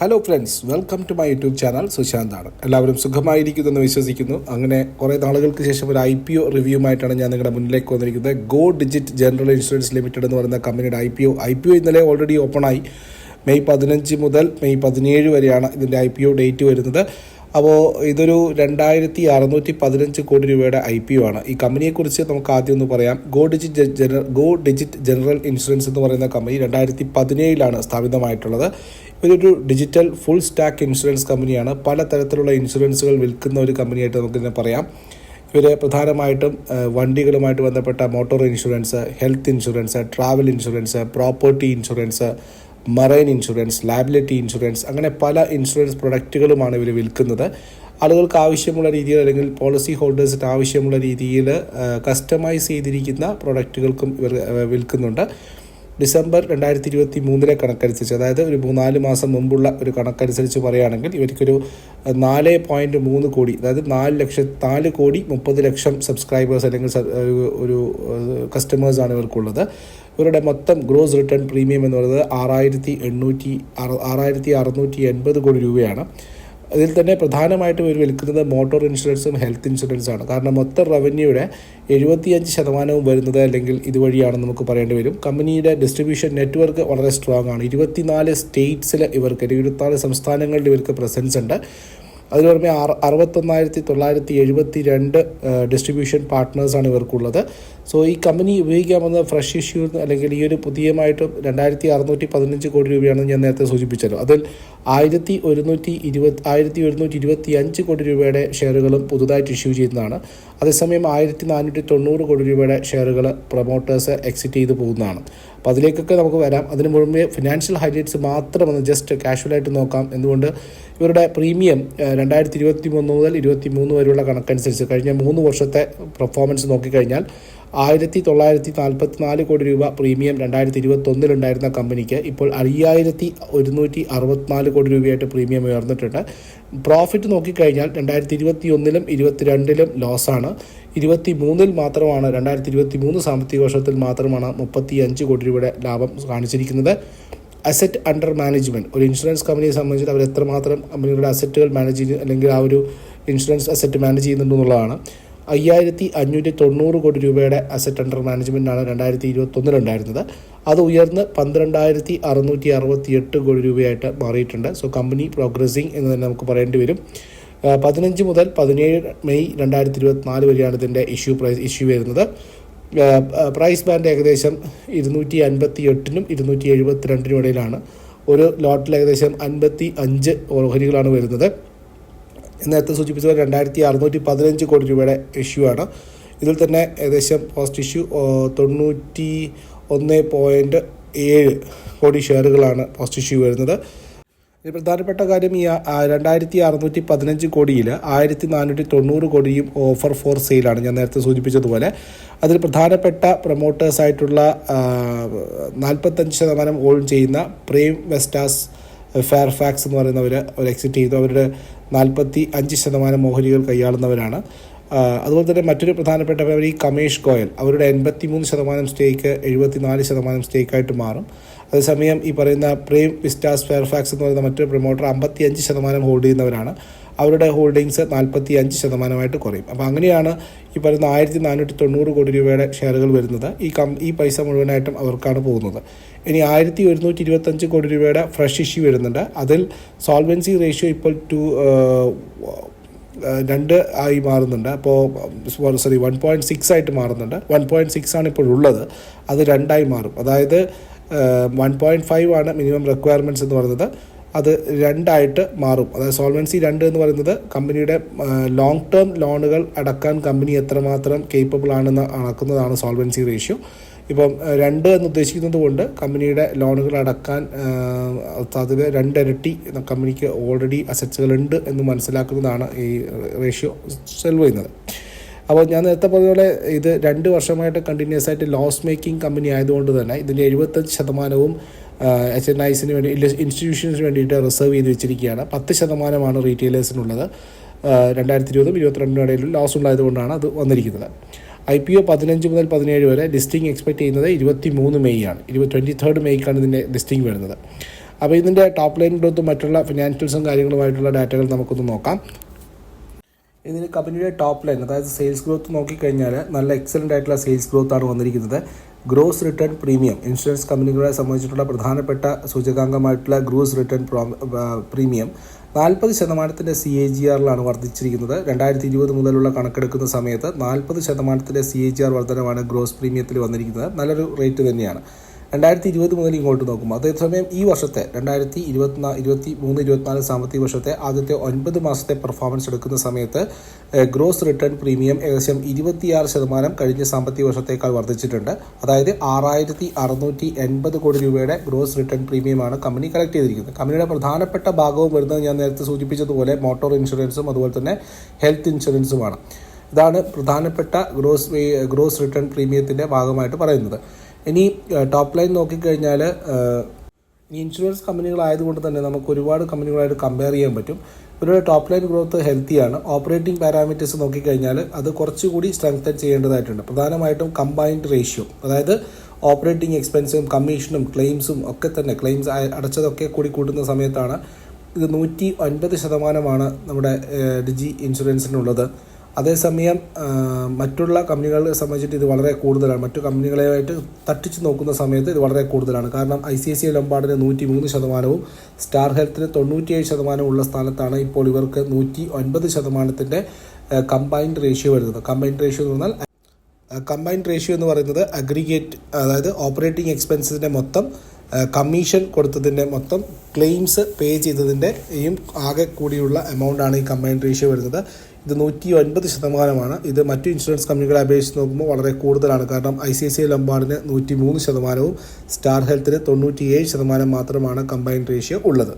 Hello friends welcome to my YouTube channel സുശാന്താണ് എല്ലാവരും സുഖമായിരിക്കുമെന്ന് വിശ്വസിക്കുന്നു. അങ്ങനെ കുറേ നാളുകൾക്ക് ശേഷം ഒരു ഐ പി ഒ റിവ്യൂമായിട്ടാണ് ഞാൻ നിങ്ങളുടെ മുന്നിലേക്ക് വന്നിരിക്കുന്നത്. Go Digit General Insurance Limited എന്ന് പറയുന്ന കമ്പനിയുടെ I P O I P O ഇന്നലെ ഓൾറെഡി ഓപ്പണായി മെയ് പതിനഞ്ച് മുതൽ മെയ് പതിനേഴ് വരെയാണ് ഇതിന്റെ ഐ പി ഒ ഡേറ്റ് വരുന്നത്. അപ്പോൾ ഇതൊരു രണ്ടായിരത്തി അറുന്നൂറ്റി പതിനഞ്ച് കോടി രൂപയുടെ ഐ പി ഒ ആണ്. ഈ കമ്പനിയെക്കുറിച്ച് നമുക്ക് ആദ്യം ഒന്ന് പറയാം. Go Digit General Go Digit General Insurance എന്ന് പറയുന്ന കമ്പനി രണ്ടായിരത്തി പതിനേഴിലാണ് സ്ഥാപിതമായിട്ടുള്ളത്. ഇതൊരു ഡിജിറ്റൽ ഫുൾ സ്റ്റാക്ക് ഇൻഷുറൻസ് കമ്പനിയാണ്. പല തരത്തിലുള്ള ഇൻഷുറൻസുകൾ വിൽക്കുന്ന ഒരു കമ്പനിയായിട്ട് നമുക്കിതിനെ പറയാം. ഇവർ പ്രധാനമായിട്ടും വണ്ടികളുമായിട്ട് ബന്ധപ്പെട്ട motor insurance health insurance travel insurance property insurance marine insurance liability insurance അങ്ങനെ പല ഇൻഷുറൻസ് പ്രൊഡക്റ്റുകളുമാണ് ഇവർ വിൽക്കുന്നത്. ആളുകൾക്ക് ആവശ്യമുള്ള രീതിയിൽ അല്ലെങ്കിൽ പോളിസി ഹോൾഡേഴ്സിന് ആവശ്യമുള്ള രീതിയിൽ കസ്റ്റമൈസ് ചെയ്തിരിക്കുന്ന പ്രൊഡക്റ്റുകൾക്കും ഇവർ വിൽക്കുന്നുണ്ട്. ഡിസംബർ രണ്ടായിരത്തി ഇരുപത്തി മൂന്നിലെ കണക്കനുസരിച്ച് അതായത് ഒരു മൂന്നാൽ മാസം മുമ്പുള്ള ഒരു കണക്കനുസരിച്ച് പറയുകയാണെങ്കിൽ ഇവർക്കൊരു നാല് പോയിന്റ് മൂന്ന് കോടി അതായത് നാല് ലക്ഷം നാല് കോടി മുപ്പത് ലക്ഷം സബ്സ്ക്രൈബേഴ്സ് അല്ലെങ്കിൽ ഒരു- കസ്റ്റമേഴ്സാണ് ഇവർക്കുള്ളത്. ഇവരുടെ മൊത്തം ഗ്രോസ് റിട്ടേൺ പ്രീമിയം എന്ന് പറയുന്നത് ആറായിരത്തി എണ്ണൂറ്റി ആറായിരത്തി അറുന്നൂറ്റി എൺപത് കോടി രൂപയാണ്. അതിൽ തന്നെ പ്രധാനമായിട്ടും ഇവർ വിൽക്കുന്നത് മോട്ടോർ ഇൻഷുറൻസും ഹെൽത്ത് ഇൻഷുറൻസാണ് കാരണം മൊത്തം റവന്യൂയുടെ എഴുപത്തിയഞ്ച് ശതമാനവും വരുന്നത് അല്ലെങ്കിൽ ഇതുവഴിയാണ് നമുക്ക് പറയേണ്ടി വരും. കമ്പനിയുടെ ഡിസ്ട്രിബ്യൂഷൻ നെറ്റ്വർക്ക് വളരെ സ്ട്രോങ് ആണ്. ഇരുപത്തിനാല് സ്റ്റേറ്റ്സിൽ ഇവർക്ക് ഇരുപത്തിനാല് സംസ്ഥാനങ്ങളിൽ ഇവർക്ക് പ്രസൻസ് ഉണ്ട്. അതിന് പുറമെ അറ അറുപത്തൊന്നായിരത്തി തൊള്ളായിരത്തി എഴുപത്തി രണ്ട് ഡിസ്ട്രിബ്യൂഷൻ പാർട്ട്നേഴ്സാണ് ഇവർക്കുള്ളത്. സോ ഈ കമ്പനി ഉപയോഗിക്കാൻ വന്ന ഫ്രഷ് ഇഷ്യൂ അല്ലെങ്കിൽ ഈ ഒരു പുതിയമായിട്ട് രണ്ടായിരത്തി അറുന്നൂറ്റി പതിനഞ്ച് കോടി രൂപയാണെന്ന് ഞാൻ നേരത്തെ സൂചിപ്പിച്ചല്ലോ. അതിൽ ആയിരത്തി ഒരുന്നൂറ്റി ഇരുപത് ആയിരത്തി ഒരുന്നൂറ്റി ഇരുപത്തി അഞ്ച് കോടി രൂപയുടെ ഷെയറുകളും പുതുതായിട്ട് ഇഷ്യൂ ചെയ്യുന്നതാണ് അതേസമയം ആയിരത്തി നാനൂറ്റി തൊണ്ണൂറ് കോടി രൂപയുടെ ഷെയറുകൾ പ്രൊമോട്ടേഴ്സ് എക്സിറ്റ് ചെയ്ത് പോകുന്നതാണ്. അപ്പോൾ അതിലേക്കൊക്കെ നമുക്ക് വരാം. അതിന് മുഴുവൻ ഫിനാൻഷ്യൽ ഹൈലൈറ്റ്സ് മാത്രം ഒന്ന് ജസ്റ്റ് കാഷ്വലായിട്ട് നോക്കാം. എന്തുകൊണ്ട്? ഇവരുടെ പ്രീമിയം രണ്ടായിരത്തി ഇരുപത്തി മൂന്ന് മുതൽ ഇരുപത്തി മൂന്ന് വരെയുള്ള കണക്കനുസരിച്ച് കഴിഞ്ഞ മൂന്ന് വർഷത്തെ പെർഫോമൻസ് നോക്കിക്കഴിഞ്ഞാൽ ആയിരത്തി തൊള്ളായിരത്തി നാൽപ്പത്തി നാല് കോടി രൂപ പ്രീമിയം രണ്ടായിരത്തി ഇരുപത്തൊന്നിലുണ്ടായിരുന്ന കമ്പനിക്ക് ഇപ്പോൾ അയ്യായിരത്തി ഒരുന്നൂറ്റി അറുപത്തിനാല് കോടി രൂപയായിട്ട് പ്രീമിയം ഉയർന്നിട്ടുണ്ട്. പ്രോഫിറ്റ് നോക്കിക്കഴിഞ്ഞാൽ രണ്ടായിരത്തി ഇരുപത്തി ഒന്നിലും ഇരുപത്തിരണ്ടിലും ലോസാണ് ഇരുപത്തി മൂന്നിൽ മാത്രമാണ് രണ്ടായിരത്തി ഇരുപത്തി മൂന്ന് സാമ്പത്തിക വർഷത്തിൽ മാത്രമാണ് മുപ്പത്തി അഞ്ച് കോടി രൂപയുടെ ലാഭം കാണിച്ചിരിക്കുന്നത്. അസറ്റ് അണ്ടർ മാനേജ്മെന്റ് ഒരു ഇൻഷുറൻസ് കമ്പനിയെ സംബന്ധിച്ച് അവർ എത്രമാത്രം കമ്പനികളുടെ അസറ്റുകൾ മാനേജ് ചെയ്യുന്നു അല്ലെങ്കിൽ ആ ഒരു ഇൻഷുറൻസ് അസറ്റ് മാനേജ് ചെയ്യുന്നുണ്ടെന്നുള്ളതാണ് അയ്യായിരത്തി അഞ്ഞൂറ്റി തൊണ്ണൂറ് കോടി രൂപയുടെ അസറ്റ് അണ്ടർ മാനേജ്മെന്റാണ് രണ്ടായിരത്തി ഇരുപത്തൊന്നിലുണ്ടായിരുന്നത് അത് ഉയർന്ന് പന്ത്രണ്ടായിരത്തി അറുന്നൂറ്റി അറുപത്തി എട്ട് കോടി രൂപയായിട്ട് മാറിയിട്ടുണ്ട്. സോ കമ്പനി പ്രോഗ്രസിങ് എന്ന് തന്നെ നമുക്ക് പറയേണ്ടി വരും. പതിനഞ്ച് മുതൽ പതിനേഴ് മെയ് രണ്ടായിരത്തി ഇരുപത്തിനാല് വരെയാണ് ഇതിന്റെ ഇഷ്യൂ പ്രൈസ് ഇഷ്യൂ വരുന്നത്. പ്രൈസ് ബാൻഡ് ഏകദേശം ഇരുന്നൂറ്റി അൻപത്തി എട്ടിനും ഇരുന്നൂറ്റി എഴുപത്തി രണ്ടിനും ഇടയിലാണ്. ഒരു ലോട്ടിൽ ഏകദേശം അൻപത്തി അഞ്ച് ഓഹരികളാണ് വരുന്നത്. നേരത്തെ സൂചിപ്പിച്ചത് രണ്ടായിരത്തി അറുന്നൂറ്റി പതിനഞ്ച് കോടി രൂപയുടെ ഇഷ്യൂ ആണ്. ഇതിൽ തന്നെ ഏകദേശം പോസ്റ്റ് ഇഷ്യൂ തൊണ്ണൂറ്റി ഒന്ന് പോയിന്റ് ഏഴ് കോടി ഷെയറുകളാണ് പോസ്റ്റ് ഇഷ്യൂ വരുന്നത്. ഇതിൽ പ്രധാനപ്പെട്ട കാര്യം ഈ രണ്ടായിരത്തി അറുന്നൂറ്റി പതിനഞ്ച് കോടിയിൽ ആയിരത്തി നാനൂറ്റി തൊണ്ണൂറ് കോടിയും ഓഫർ ഫോർ സെയിലാണ് ഞാൻ നേരത്തെ സൂചിപ്പിച്ചതുപോലെ. അതിൽ പ്രധാനപ്പെട്ട പ്രൊമോട്ടേഴ്സായിട്ടുള്ള നാൽപ്പത്തഞ്ച് ശതമാനം ഓൺ ചെയ്യുന്ന പ്രേം വെസ്റ്റാസ് ഫെയർഫാക്സ് എന്ന് പറയുന്നവർ അവർ എക്സിറ്റ് ചെയ്തു. അവരുടെ നാൽപ്പത്തി അഞ്ച് ശതമാനം ഓഹരികൾ കൈയാളുന്നവരാണ്. അതുപോലെ തന്നെ മറ്റൊരു പ്രധാനപ്പെട്ട പേര് ഈ കമേഷ് ഗോയൽ. അവരുടെ എൺപത്തി മൂന്ന് ശതമാനം സ്റ്റേക്ക് എഴുപത്തിനാല് ശതമാനം സ്റ്റേക്കായിട്ട് മാറും. അതേസമയം ഈ പറയുന്ന പ്രേം വിസ്റ്റാസ് ഫെയർഫാക്സ് എന്ന് പറയുന്ന മറ്റൊരു പ്രൊമോട്ടർ അമ്പത്തി അഞ്ച് ശതമാനം ഹോൾഡ് ചെയ്യുന്നവരാണ്. അവരുടെ ഹോൾഡിങ്സ് നാൽപ്പത്തി അഞ്ച് ശതമാനമായിട്ട് കുറയും. അപ്പോൾ അങ്ങനെയാണ് ഈ പറയുന്ന ആയിരത്തി നാനൂറ്റി തൊണ്ണൂറ് കോടി രൂപയുടെ ഷെയറുകൾ വരുന്നത്. ഈ കം ഈ പൈസ മുഴുവനായിട്ടും അവർക്കാണ് പോകുന്നത്. ഇനി ആയിരത്തി ഒരുന്നൂറ്റി ഇരുപത്തഞ്ച് കോടി രൂപയുടെ ഫ്രഷ് ഇഷ്യൂ വരുന്നുണ്ട്. അതിൽ സോൾവൻസി റേഷ്യോ ഇപ്പോൾ ടു രണ്ട് ആയി മാറുന്നുണ്ട്. അപ്പോൾ സോറി വൺ പോയിന്റ് സിക്സ് ആയിട്ട് മാറുന്നുണ്ട്. വൺ പോയിന്റ് സിക്സ് ആണ് ഇപ്പോൾ ഉള്ളത്. അത് രണ്ടായി മാറും. അതായത് വൺ പോയിന്റ് ഫൈവ് ആണ് മിനിമം റിക്വയർമെന്റ്സ് എന്ന് പറയുന്നത്. അത് രണ്ടായിട്ട് മാറും. അതായത് സോൾവൻസി രണ്ട് എന്ന് പറയുന്നത് കമ്പനിയുടെ ലോങ് ടേം ലോണുകൾ അടക്കാൻ കമ്പനി എത്രമാത്രം കേപ്പബിൾ ആണെന്ന് അളക്കുന്നതാണ് സോൾവൻസി റേഷ്യോ ഇപ്പം രണ്ട് എന്ന് ഉദ്ദേശിക്കുന്നത് കൊണ്ട് കമ്പനിയുടെ ലോണുകൾ അടക്കാൻ സാധ്യത രണ്ടിരട്ടി കമ്പനിക്ക് ഓൾറെഡി അസറ്റ്സുകൾ ഉണ്ട് എന്ന് മനസ്സിലാക്കുന്നതാണ് ഈ റേഷ്യോ സെൽവ് ചെയ്യുന്നത്. അപ്പോൾ ഞാൻ നേരത്തെ പറഞ്ഞ പോലെ ഇത് രണ്ട് വർഷമായിട്ട് കണ്ടിന്യൂസ് ആയിട്ട് ലോസ് മേക്കിംഗ് കമ്പനി ആയതുകൊണ്ട് തന്നെ ഇതിന്റെ എഴുപത്തഞ്ച് ശതമാനവും എച്ച് എൻ ഐസിന് വേണ്ടി ഇൻസ്റ്റിറ്റ്യൂഷൻസിന് വേണ്ടിയിട്ട് റിസർവ് ചെയ്ത് വെച്ചിരിക്കുകയാണ്. പത്ത് ശതമാനമാണ് റീറ്റെയിലേഴ്സിനുള്ളത് രണ്ടായിരത്തി ഇരുപതും ഇരുപത്തിരണ്ടിനും ഇടയിൽ ലോസ് ഉണ്ടായതുകൊണ്ടാണ് അത് വന്നിരിക്കുന്നത്. ഐ പി ഒ പതിനഞ്ച് മുതൽ പതിനേഴ് വരെ ലിസ്റ്റിംഗ് എക്സ്പെക്ട് ചെയ്യുന്നത് ഇരുപത്തി മൂന്ന് മെയ് ആണ്. ഇരുപത് ട്വന്റി തേർഡ് മെയ്ക്കാണ് ഇതിന്റെ ലിസ്റ്റിംഗ് വരുന്നത്. അപ്പോൾ ഇതിന്റെ ടോപ്പ് ലൈൻ ഗ്രോത്തും മറ്റുള്ള ഫിനാൻഷ്യൽസും കാര്യങ്ങളുമായിട്ടുള്ള ഡാറ്റകൾ നമുക്കൊന്ന് നോക്കാം. ഇതിന് കമ്പനിയുടെ ടോപ്പ് ലൈൻ അതായത് സെയിൽസ് ഗ്രോത്ത് നോക്കിക്കഴിഞ്ഞാൽ നല്ല എക്സലന്റ് ആയിട്ടുള്ള സെയിൽസ് ഗ്രോത്ത് ആണ് വന്നിരിക്കുന്നത്. ഗ്രോസ് റിട്ടേൺ പ്രീമിയം ഇൻഷുറൻസ് കമ്പനികളെ സംബന്ധിച്ചിട്ടുള്ള പ്രധാനപ്പെട്ട സൂചകാംഗമായിട്ടുള്ള ഗ്രോസ് റിട്ടേൺ പ്രീമിയം. നാൽപ്പത് ശതമാനത്തിന്റെ സി എ ജി ആറിലാണ് വർദ്ധിച്ചിരിക്കുന്നത്. രണ്ടായിരത്തി ഇരുപത് മുതലുള്ള കണക്കെടുക്കുന്ന സമയത്ത് നാൽപ്പത് ശതമാനത്തിന്റെ സി എ ജി ആർ വർധനമാണ് ഗ്രോസ് പ്രീമിയത്തിൽ വന്നിരിക്കുന്നത്. നല്ലൊരു റേറ്റ് തന്നെയാണ്. രണ്ടായിരത്തി ഇരുപത് മുതൽ ഇങ്ങോട്ട് നോക്കുമ്പോൾ അതേസമയം ഈ വർഷത്തെ രണ്ടായിരത്തി ഇരുപത്തിനാ ഇരുപത്തി മൂന്ന് ഇരുപത്തിനാല് സാമ്പത്തിക വർഷത്തെ ആദ്യത്തെ ഒൻപത് മാസത്തെ പെർഫോമൻസ് എടുക്കുന്ന സമയത്ത് ഗ്രോസ് റിട്ടേൺ പ്രീമിയം ഏകദേശം ഇരുപത്തിയാറ് ശതമാനം കഴിഞ്ഞ സാമ്പത്തിക വർഷത്തേക്കാൾ വർദ്ധിച്ചിട്ടുണ്ട്. അതായത് ആറായിരത്തി അറുന്നൂറ്റി എൺപത് കോടി രൂപയുടെ ഗ്രോസ് റിട്ടേൺ പ്രീമിയമാണ് കമ്പനി കളക്ട് ചെയ്തിരിക്കുന്നത്. കമ്പനിയുടെ പ്രധാനപ്പെട്ട ഭാഗവും വരുന്നത് ഞാൻ നേരത്തെ സൂചിപ്പിച്ചതുപോലെ മോട്ടോർ ഇൻഷുറൻസും അതുപോലെ തന്നെ ഹെൽത്ത് ഇൻഷുറൻസുമാണ് ഇതാണ് പ്രധാനപ്പെട്ട ഗ്രോസ് ഗ്രോസ് റിട്ടേൺ പ്രീമിയത്തിന്റെ ഭാഗമായിട്ട് പറയുന്നത്. ഇനി ടോപ്പ് ലൈൻ നോക്കിക്കഴിഞ്ഞാൽ ഇൻഷുറൻസ് കമ്പനികളായതുകൊണ്ട് തന്നെ നമുക്ക് ഒരുപാട് കമ്പനികളായിട്ട് കമ്പയർ ചെയ്യാൻ പറ്റും. ഇവരുടെ ടോപ്പ് ലൈൻ ഗ്രോത്ത് ഹെൽത്തിയാണ് ഓപ്പറേറ്റിംഗ് പാരാമീറ്റേഴ്സ് നോക്കിക്കഴിഞ്ഞാൽ അത് കുറച്ചുകൂടി സ്ട്രെങ്തൻ ചെയ്യേണ്ടതായിട്ടുണ്ട്. പ്രധാനമായിട്ടും കമ്പൈൻഡ് റേഷ്യോ അതായത് ഓപ്പറേറ്റിംഗ് എക്സ്പെൻസും കമ്മീഷനും ക്ലെയിംസും ഒക്കെ തന്നെ ക്ലെയിംസ് അടച്ചതൊക്കെ കൂടി കൂട്ടുന്ന സമയത്താണ് ഇത് നൂറ്റി ഒൻപത് ശതമാനമാണ് നമ്മുടെ ഡിജി ഇൻഷുറൻസിനുള്ളത്. അതേസമയം മറ്റുള്ള കമ്പനികളെ സംബന്ധിച്ചിട്ട് ഇത് വളരെ കൂടുതലാണ്. മറ്റു കമ്പനികളെയായിട്ട് തട്ടിച്ച് നോക്കുന്ന സമയത്ത് ഇത് വളരെ കൂടുതലാണ്. കാരണം ഐ സി ഐ സി ലംബാർഡിന് നൂറ്റി മൂന്ന് ശതമാനവും സ്റ്റാർ ഹെൽത്തിന് തൊണ്ണൂറ്റിയേഴ് ശതമാനവും ഉള്ള സ്ഥാനത്താണ് ഇപ്പോൾ ഇവർക്ക് നൂറ്റി ഒൻപത് ശതമാനത്തിന്റെ കമ്പൈൻഡ് റേഷ്യോ വരുന്നത്. കമ്പൈൻഡ് റേഷ്യോ എന്ന് പറഞ്ഞാൽ കമ്പൈൻഡ് റേഷ്യോ എന്ന് പറയുന്നത് അഗ്രിഗേറ്റ് അതായത് ഓപ്പറേറ്റിംഗ് എക്സ്പെൻസിന്റെ മൊത്തം കമ്മീഷൻ കൊടുത്തതിന്റെ മൊത്തം ക്ലെയിംസ് പേ ചെയ്തതിന്റെയും ആകെ കൂടിയുള്ള എമൗണ്ടാണ് ഈ കമ്പൈൻഡ് റേഷ്യോ വരുന്നത്. ഇത് നൂറ്റി ഒൻപത് ശതമാനമാണ്. ഇത് മറ്റു ഇൻഷുറൻസ് കമ്പനികളെ അപേക്ഷിച്ച് നോക്കുമ്പോൾ വളരെ കൂടുതലാണ്. കാരണം ഐ സി ഐ സി ലംബാർഡിന് നൂറ്റി മൂന്ന് ശതമാനവും സ്റ്റാർ ഹെൽത്തിന് തൊണ്ണൂറ്റിയേഴ് ശതമാനം മാത്രമാണ് കമ്പൈൻഡ് റേഷ്യോ ഉള്ളത്.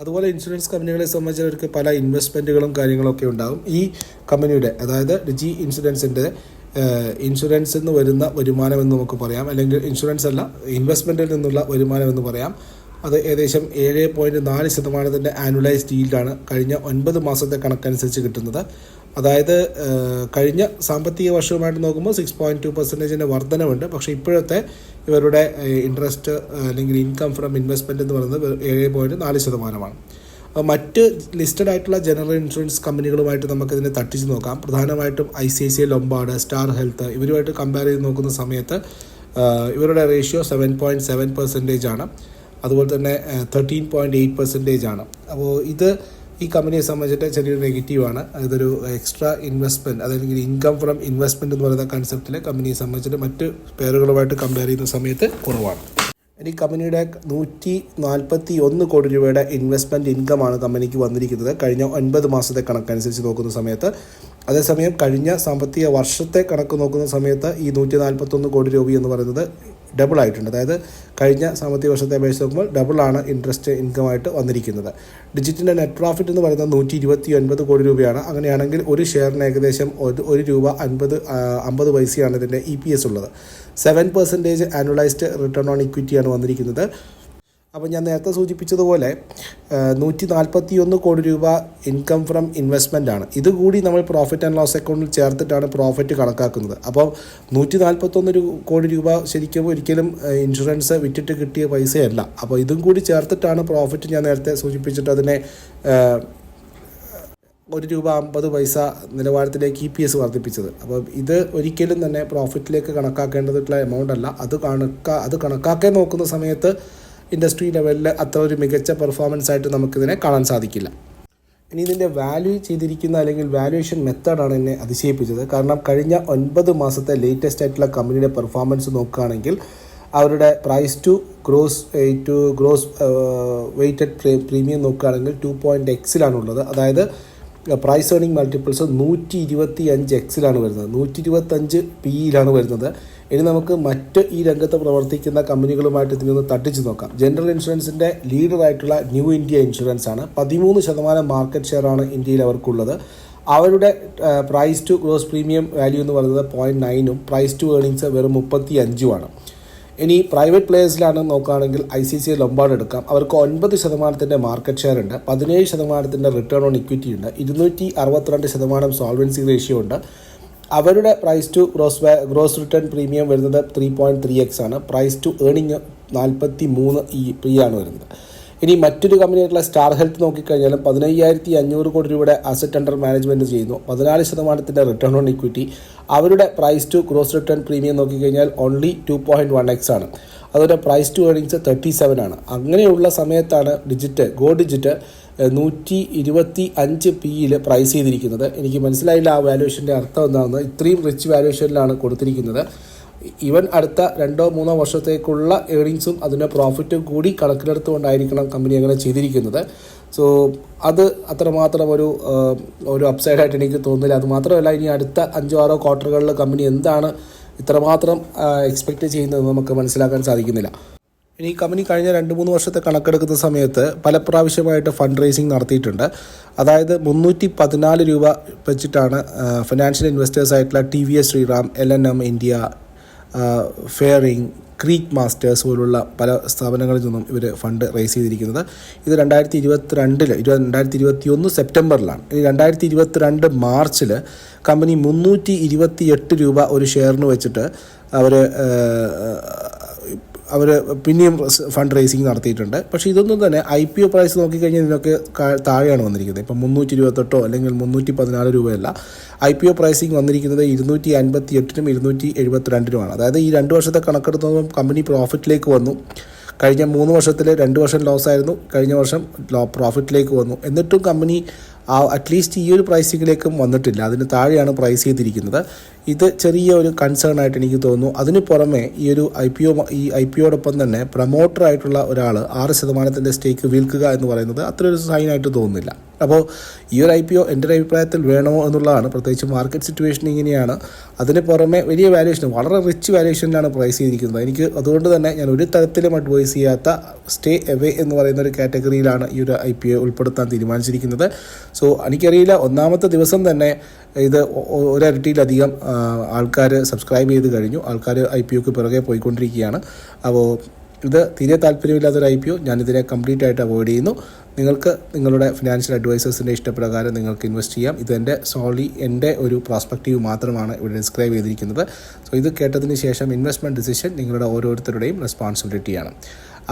അതുപോലെ ഇൻഷുറൻസ് കമ്പനികളെ സംബന്ധിച്ച് അവർക്ക് പല ഇൻവെസ്റ്റ്മെന്റുകളും കാര്യങ്ങളൊക്കെ ഉണ്ടാകും ഈ കമ്പനിയുടെ അതായത് ഡിജി ഇൻഷുറൻസിന്റെ ഇൻഷുറൻസിൽ നിന്ന് വരുന്ന വരുമാനം എന്ന് നമുക്ക് പറയാം. അല്ലെങ്കിൽ ഇൻഷുറൻസ് അല്ല ഇൻവെസ്റ്റ്മെന്റിൽ നിന്നുള്ള വരുമാനം എന്ന് പറയാം. അത് ഏകദേശം ഏഴ് പോയിന്റ് നാല് ശതമാനത്തിന്റെ ആനുവലൈസ്ഡ് ഈൽഡാണ് കഴിഞ്ഞ ഒൻപത് മാസത്തെ കണക്കനുസരിച്ച് കിട്ടുന്നത്. അതായത് കഴിഞ്ഞ സാമ്പത്തിക വർഷവുമായിട്ട് നോക്കുമ്പോൾ സിക്സ് പോയിന്റ് ടു പെർസെന്റേജിന്റെ വർധനമുണ്ട് പക്ഷേ ഇപ്പോഴത്തെ ഇവരുടെ ഇൻട്രസ്റ്റ് അല്ലെങ്കിൽ ഇൻകം ഫ്രം ഇൻവെസ്റ്റ്മെന്റ് എന്ന് പറയുന്നത് ഏഴ് പോയിന്റ് നാല് ശതമാനമാണ്. മറ്റ് ലിസ്റ്റഡ് ആയിട്ടുള്ള ജനറൽ ഇൻഷുറൻസ് കമ്പനികളുമായിട്ട് നമുക്കിതിനെ തട്ടിച്ച് നോക്കാം. പ്രധാനമായിട്ടും I C I C I Lombard Star Health ഇവരുമായിട്ട് compare ചെയ്ത് നോക്കുന്ന സമയത്ത് ഇവരുടെ ratio seven point seven percentage ആണ്. അതുപോലെ തന്നെ തേർട്ടീൻ പോയിന്റ് എയ്റ്റ് പെർസെന്റേജ് ആണ്. അപ്പോൾ ഇത് ഈ കമ്പനിയെ സംബന്ധിച്ചിട്ട് ചെറിയൊരു നെഗറ്റീവാണ്. ഇതൊരു എക്സ്ട്രാ ഇൻവെസ്റ്റ്മെന്റ് അതല്ലെങ്കിൽ ഇൻകം ഫ്രം ഇൻവെസ്റ്റ്മെന്റ് എന്ന് പറയുന്ന കൺസെപ്റ്റിൽ കമ്പനിയെ സംബന്ധിച്ചിട്ട് മറ്റ് പേരുകളുമായിട്ട് കമ്പയർ ചെയ്യുന്ന സമയത്ത് കുറവാണ്. ഇനി കമ്പനിയുടെ നൂറ്റി നാൽപ്പത്തി ഒന്ന് കോടി രൂപയുടെ ഇൻവെസ്റ്റ്മെന്റ് ഇൻകമാണ് കമ്പനിക്ക് വന്നിരിക്കുന്നത്. കഴിഞ്ഞ ഒൻപത് മാസത്തെ കണക്കനുസരിച്ച് നോക്കുന്ന സമയത്ത്. അതേസമയം കഴിഞ്ഞ സാമ്പത്തിക വർഷത്തെ കണക്ക് നോക്കുന്ന സമയത്ത് ഈ നൂറ്റി നാൽപ്പത്തൊന്ന് കോടി രൂപ എന്ന് പറയുന്നത് ഡബിൾ ആയിട്ടുണ്ട്. അതായത് കഴിഞ്ഞ സാമ്പത്തിക വർഷത്തെ അപേക്ഷിച്ച് നോക്കുമ്പോൾ ഡബിളാണ് ഇൻട്രസ്റ്റ് ഇൻകമായിട്ട് വന്നിരിക്കുന്നത്. ഡിജിറ്റിന്റെ നെറ്റ് പ്രോഫിറ്റ് എന്ന് പറയുന്നത് നൂറ്റി ഇരുപത്തി ഒൻപത് കോടി രൂപയാണ്. അങ്ങനെയാണെങ്കിൽ ഒരു ഷെയറിന് ഏകദേശം ഒരു ഒരു രൂപ അൻപത് അമ്പത് പൈസയാണ് ഇതിന്റെ ഇ പി എസ് ഉള്ളത്. Seven percentage annualised return on ഇക്വിറ്റിയാണ് വന്നിരിക്കുന്നത്. അപ്പോൾ ഞാൻ നേരത്തെ സൂചിപ്പിച്ചതുപോലെ നൂറ്റി നാൽപ്പത്തി ഒന്ന് കോടി രൂപ ഇൻകം ഫ്രം ഇൻവെസ്റ്റ്മെന്റ് ആണ്. ഇതുകൂടി നമ്മൾ പ്രോഫിറ്റ് ആൻഡ് ലോസ് അക്കൗണ്ടിൽ ചേർത്തിട്ടാണ് പ്രോഫിറ്റ് കണക്കാക്കുന്നത്. അപ്പോൾ നൂറ്റി നാൽപ്പത്തൊന്ന് കോടി രൂപ ശരിക്കും ഒരിക്കലും ഇൻഷുറൻസ് വിറ്റിട്ട് കിട്ടിയ പൈസയല്ല. അപ്പോൾ ഇതും കൂടി ചേർത്തിട്ടാണ് പ്രോഫിറ്റ് ഞാൻ നേരത്തെ സൂചിപ്പിച്ചിട്ട് അതിനെ ഒരു രൂപ അമ്പത് പൈസ നിലവാരത്തിലേക്ക് ഇ പി എസ് വർദ്ധിപ്പിച്ചത്. അപ്പോൾ ഇത് ഒരിക്കലും തന്നെ പ്രോഫിറ്റിലേക്ക് കണക്കാക്കേണ്ടതായിട്ടുള്ള എമൗണ്ട് അല്ല. അത് കണക്കാ അത് കണക്കാക്കാൻ നോക്കുന്ന സമയത്ത് ഇൻഡസ്ട്രി ലെവലിൽ അത്ര ഒരു മികച്ച പെർഫോമൻസ് ആയിട്ട് നമുക്കിതിനെ കാണാൻ സാധിക്കില്ല. ഇനി ഇതിന്റെ വാല്യൂ ചെയ്തിരിക്കുന്ന അല്ലെങ്കിൽ വാല്യുവേഷൻ മെത്തേഡാണ് എന്നെ അതിശയിപ്പിച്ചത്. കാരണം കഴിഞ്ഞ ഒൻപത് മാസത്തെ ലേറ്റസ്റ്റ് ആയിട്ടുള്ള കമ്പനിയുടെ പെർഫോമൻസ് നോക്കുകയാണെങ്കിൽ അവരുടെ price to gross to gross weighted premium നോക്കുകയാണെങ്കിൽ ടു പോയിന്റ് എക്സിലാണുള്ളത് അതായത് പ്രൈസ് ഏണിംഗ് മൾട്ടിപ്പിൾസ് നൂറ്റി ഇരുപത്തി അഞ്ച് എക്സിലാണ് വരുന്നത്. നൂറ്റി ഇരുപത്തഞ്ച് പിയിലാണ് വരുന്നത്. ഇനി നമുക്ക് മറ്റ് ഈ രംഗത്ത് പ്രവർത്തിക്കുന്ന കമ്പനികളുമായിട്ട് ഇതിനൊന്ന് തട്ടിച്ച് നോക്കാം. ജനറൽ ഇൻഷുറൻസിന്റെ ലീഡറായിട്ടുള്ള ന്യൂ ഇന്ത്യ ഇൻഷുറൻസ് ആണ്. പതിമൂന്ന് ശതമാനം മാർക്കറ്റ് ഷെയർ ആണ് ഇന്ത്യയിൽ അവർക്കുള്ളത്. അവരുടെ price to gross premium value എന്ന് പറയുന്നത് പോയിന്റ് നയനും പ്രൈസ് ടു ഏർണിങ്സ് വെറും മുപ്പത്തി അഞ്ചുമാണ് ഇനി പ്രൈവറ്റ് പ്ലേയേഴ്സിലാണ് നോക്കുകയാണെങ്കിൽ ഐ സി സി ലൊമ്പാട് എടുക്കാം. അവർക്ക് ഒൻപത് ശതമാനത്തിന്റെ മാർക്കറ്റ് ഷെയർ ഉണ്ട് പതിനേഴ് ശതമാനത്തിന്റെ റിട്ടേൺ ഓൺ ഇക്വിറ്റി ഉണ്ട് ഇരുന്നൂറ്റി അറുപത്തിരണ്ട് ശതമാനം സോൾവൻസി റേഷ്യോ ഉണ്ട്. അവരുടെ price to gross gross return premium വരുന്നത് ത്രീ പോയിന്റ് ത്രീ എക്സ് ആണ്. പ്രൈസ് ടു ഏണിങ് നാൽപ്പത്തി മൂന്ന് ഈ പി ആണ് വരുന്നത്. ഇനി മറ്റൊരു കമ്പനിയായിട്ടുള്ള സ്റ്റാർ ഹെൽത്ത് നോക്കിക്കഴിഞ്ഞാലും പതിനയ്യായിരത്തി അഞ്ഞൂറ് കോടി രൂപയുടെ അസറ്റ് അണ്ടർ മാനേജ്മെന്റ് ചെയ്യുന്നു. പതിനാല് ശതമാനത്തിന്റെ റിട്ടേൺ ഓൺ ഇക്വിറ്റി അവരുടെ price to gross return premium നോക്കിക്കഴിഞ്ഞാൽ only two point one X ആണ്. അതുപോലെ price to earnings thirty seven ആണ്. അങ്ങനെയുള്ള സമയത്താണ് ഡിജിറ്റ് ഗോ ഡിജിറ്റ് നൂറ്റി ഇരുപത്തി അഞ്ച് പിയിൽ പ്രൈസ് ചെയ്തിരിക്കുന്നത്. എനിക്ക് മനസ്സിലായില്ല ആ വാല്യുവേഷന്റെ അർത്ഥം എന്താണെന്ന്. ഇത്രയും റിച്ച് വാല്യുവേഷനിലാണ് കൊടുത്തിരിക്കുന്നത്. ഈവൻ അടുത്ത രണ്ടോ മൂന്നോ വർഷത്തേക്കുള്ള ഏർണിങ്സും അതിന്റെ പ്രോഫിറ്റും കൂടി കണക്കിലെടുത്തുകൊണ്ടായിരിക്കണം കമ്പനി അങ്ങനെ ചെയ്തിരിക്കുന്നത്. സോ അത് അത്രമാത്രം ഒരു ഒരു അപ്സൈഡായിട്ട് എനിക്ക് തോന്നുന്നില്ല. അത് മാത്രമല്ല ഇനി അടുത്ത അഞ്ചോ ആറോ ക്വാർട്ടറുകളിൽ കമ്പനി എന്താണ് ഇത്രമാത്രം എക്സ്പെക്റ്റ് ചെയ്യുന്നത് നമുക്ക് മനസ്സിലാക്കാൻ സാധിക്കുന്നില്ല. ഇനി കമ്പനി കഴിഞ്ഞ രണ്ട് മൂന്ന് വർഷത്തെ കണക്കെടുക്കുന്ന സമയത്ത് പല പ്രാവശ്യമായിട്ട് ഫണ്ട് റേസിംഗ് നടത്തിയിട്ടുണ്ട്. അതായത് മുന്നൂറ്റി പതിനാല് രൂപ വെച്ചിട്ടാണ് ഫിനാൻഷ്യൽ ഇൻവെസ്റ്റേഴ്സ് ആയിട്ടുള്ള T V S Shriram L N M India Faering Creek Masters പോലുള്ള പല സ്ഥാപനങ്ങളിൽ നിന്നും ഇവർ ഫണ്ട് റേസ് ചെയ്തിരിക്കുന്നത്. ഇത് രണ്ടായിരത്തി ഇരുപത്തിരണ്ടിൽ ഇരുപത് രണ്ടായിരത്തി ഇരുപത്തി ഒന്ന് സെപ്റ്റംബറിലാണ്. ഇനി രണ്ടായിരത്തി ഇരുപത്തിരണ്ട് മാർച്ചിൽ കമ്പനി മുന്നൂറ്റി ഇരുപത്തി എട്ട് രൂപ ഒരു ഷെയറിന് വെച്ചിട്ട് അവർ അവർ പിന്നെയും ഫണ്ട് റേസിംഗ് നടത്തിയിട്ടുണ്ട്. പക്ഷേ ഇതൊന്നും തന്നെ ഐ പി ഒ പ്രൈസ് നോക്കിക്കഴിഞ്ഞാൽ ഇതിനൊക്കെ താഴെയാണ് വന്നിരിക്കുന്നത്. ഇപ്പം മുന്നൂറ്റി ഇരുപത്തെട്ടോ അല്ലെങ്കിൽ മുന്നൂറ്റി പതിനാല് രൂപയല്ല. ഐ പി ഒ പ്രൈസിംഗ് വന്നിരിക്കുന്നത് ഇരുന്നൂറ്റി അൻപത്തി എട്ടിനും ഇരുന്നൂറ്റി എഴുപത്തിരണ്ടിനുമാണ് അതായത് ഈ രണ്ട് വർഷത്തെ കണക്കെടുത്തോളം കമ്പനി പ്രോഫിറ്റിലേക്ക് വന്നു. കഴിഞ്ഞ മൂന്ന് വർഷത്തിൽ രണ്ട് വർഷം ലോസ് ആയിരുന്നു കഴിഞ്ഞ വർഷം ലോ പ്രോഫിറ്റിലേക്ക് വന്നു. എന്നിട്ടും കമ്പനി അറ്റ്ലീസ്റ്റ് ഈ ഒരു പ്രൈസിങ്ങിലേക്കും വന്നിട്ടില്ല. അതിന് താഴെയാണ് പ്രൈസ് ചെയ്തിരിക്കുന്നത്. ഇത് ചെറിയ ഒരു കൺസേൺ ആയിട്ട് എനിക്ക് തോന്നുന്നു. അതിന് പുറമെ ഈ ഒരു ഐ പി ഒ ഈ ഐ പി ഒടൊപ്പം തന്നെ പ്രൊമോട്ടറായിട്ടുള്ള ഒരാൾ ആറ് ശതമാനത്തിന്റെ സ്റ്റേക്ക് വിൽക്കുക എന്ന് പറയുന്നത് അത്ര ഒരു സൈനായിട്ട് തോന്നുന്നില്ല. അപ്പോൾ ഈ ഒരു ഐ പി ഒ എന്റെ ഒരു അഭിപ്രായത്തിൽ വേണമോ എന്നുള്ളതാണ്. പ്രത്യേകിച്ച് മാർക്കറ്റ് സിറ്റുവേഷൻ ഇങ്ങനെയാണ്. അതിന് പുറമെ വലിയ വാല്യുവേഷൻ വളരെ റിച്ച് വാല്യുവേഷനിലാണ് പ്രൈസ് ചെയ്തിരിക്കുന്നത്. എനിക്ക് അതുകൊണ്ട് തന്നെ ഞാൻ ഒരു തരത്തിലും അഡ്വൈസ് ചെയ്യാത്ത സ്റ്റേ എവേ എന്ന് പറയുന്ന ഒരു കാറ്റഗറിയിലാണ് ഈ ഒരു ഐ പി ഒ ഉൾപ്പെടുത്താൻ തീരുമാനിച്ചിരിക്കുന്നത്. സോ എനിക്കറിയില്ല ഒന്നാമത്തെ ദിവസം തന്നെ ഇത് ഒരരട്ടിയിലധികം ആൾക്കാർ സബ്സ്ക്രൈബ് ചെയ്ത് കഴിഞ്ഞു. ആൾക്കാർ ഐ പി ഒക്ക് പിറകെ പോയിക്കൊണ്ടിരിക്കുകയാണ്. അപ്പോൾ ഇത് തീരെ താല്പര്യമില്ലാത്തൊരു ഐ പി ഒ ഞാനിതിനെ കംപ്ലീറ്റ് ആയിട്ട് അവോയ്ഡ് ചെയ്യുന്നു. നിങ്ങൾക്ക് നിങ്ങളുടെ ഫിനാൻഷ്യൽ അഡ്വൈസേഴ്സിന്റെ ഇഷ്ടപ്രകാരം നിങ്ങൾക്ക് ഇൻവെസ്റ്റ് ചെയ്യാം. ഇതെന്റെ സോളി എന്റെ ഒരു പ്രോസ്പെക്റ്റീവ് മാത്രമാണ് ഇവിടെ ഡിസ്ക്രൈബ് ചെയ്തിരിക്കുന്നത്. സോ ഇത് കേട്ടതിന് ശേഷം ഇൻവെസ്റ്റ്മെന്റ് ഡിസിഷൻ നിങ്ങളുടെ ഓരോരുത്തരുടെയും റെസ്പോൺസിബിലിറ്റിയാണ്.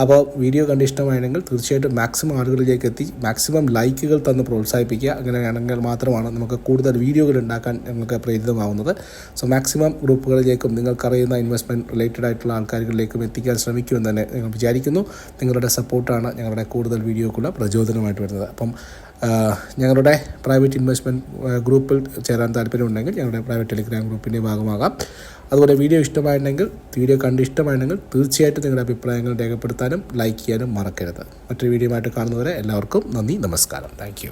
അപ്പോൾ വീഡിയോ കണ്ട് ഇഷ്ടമായെങ്കിൽ തീർച്ചയായിട്ടും മാക്സിമം ആളുകളിലേക്ക് എത്തി മാക്സിമം ലൈക്കുകൾ തന്ന് പ്രോത്സാഹിപ്പിക്കുക. അങ്ങനെയാണെങ്കിൽ മാത്രമാണ് നമുക്ക് കൂടുതൽ വീഡിയോകൾ ഉണ്ടാക്കാൻ ഞങ്ങൾക്ക് പ്രേരിതമാവുന്നത്. സോ മാക്സിമം ഗ്രൂപ്പുകളിലേക്കും നിങ്ങൾക്കറിയുന്ന ഇൻവെസ്റ്റ്മെന്റ് റിലേറ്റഡ് ആയിട്ടുള്ള ആൾക്കാരുകളിലേക്കും എത്തിക്കാൻ ശ്രമിക്കുമെന്ന് തന്നെ ഞങ്ങൾ വിചാരിക്കുന്നു. നിങ്ങളുടെ സപ്പോർട്ടാണ് ഞങ്ങളുടെ കൂടുതൽ വീഡിയോക്കുള്ള പ്രചോദനമായിട്ട് വരുന്നത്. അപ്പം ഞങ്ങളുടെ പ്രൈവറ്റ് ഇൻവെസ്റ്റ്മെന്റ് ഗ്രൂപ്പിൽ ചേരാൻ താല്പര്യമുണ്ടെങ്കിൽ ഞങ്ങളുടെ പ്രൈവറ്റ് ടെലിഗ്രാം ഗ്രൂപ്പിന്റെ ഭാഗമാകാം. അതുപോലെ വീഡിയോ ഇഷ്ടമായിട്ടുണ്ടെങ്കിൽ വീഡിയോ കണ്ട് ഇഷ്ടമായിട്ടുണ്ടെങ്കിൽ തീർച്ചയായിട്ടും നിങ്ങളുടെ അഭിപ്രായങ്ങൾ രേഖപ്പെടുത്താനും ലൈക്ക് ചെയ്യാനും മറക്കരുത്. മറ്റൊരു വീഡിയോ ആയിട്ട് കാണുന്നവരെ എല്ലാവർക്കും നന്ദി നമസ്കാരം. താങ്ക്